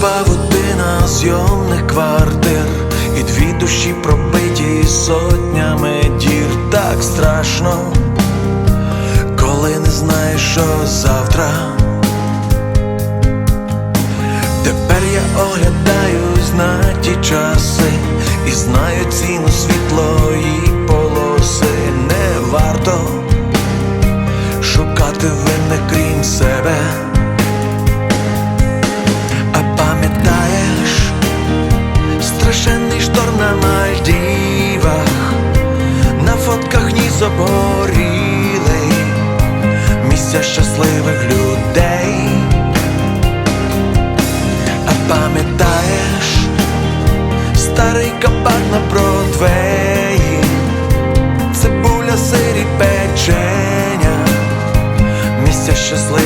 павутина зйомних квартир, і дві душі пробиті сотнями дір. Так страшно, коли не знаєш, що завтра. Тепер я оглядаюсь на ті часи і знаю ціну світлої полоси. Не варто шукати винних крім себе. Обгорілий, місця щасливих людей. А пам'ятаєш старий кабак на Бродвеї, цибуля, сирі печення, місця щасливих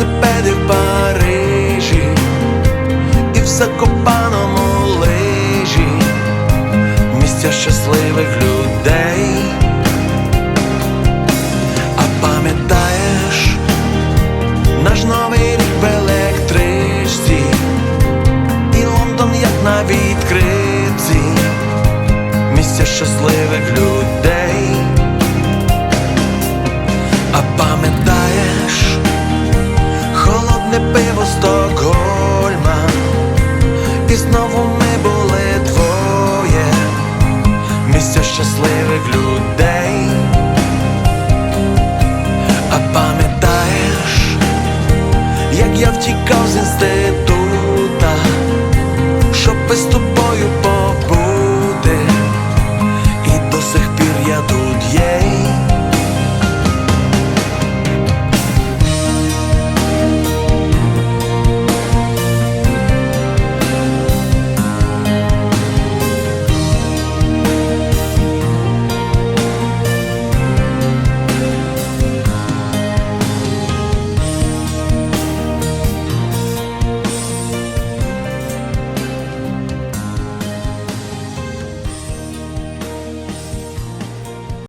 велосипеди в Парижі і в Закопаному лижі місця щасливих людей. А пам'ятаєш наш новий рік в електричці і Лондон як на відкритці, місця щасливих людей. І знову ми були двоє, місце щасливих людей, а пам'ятаєш, як я втікав з інститута, щоб без тобою.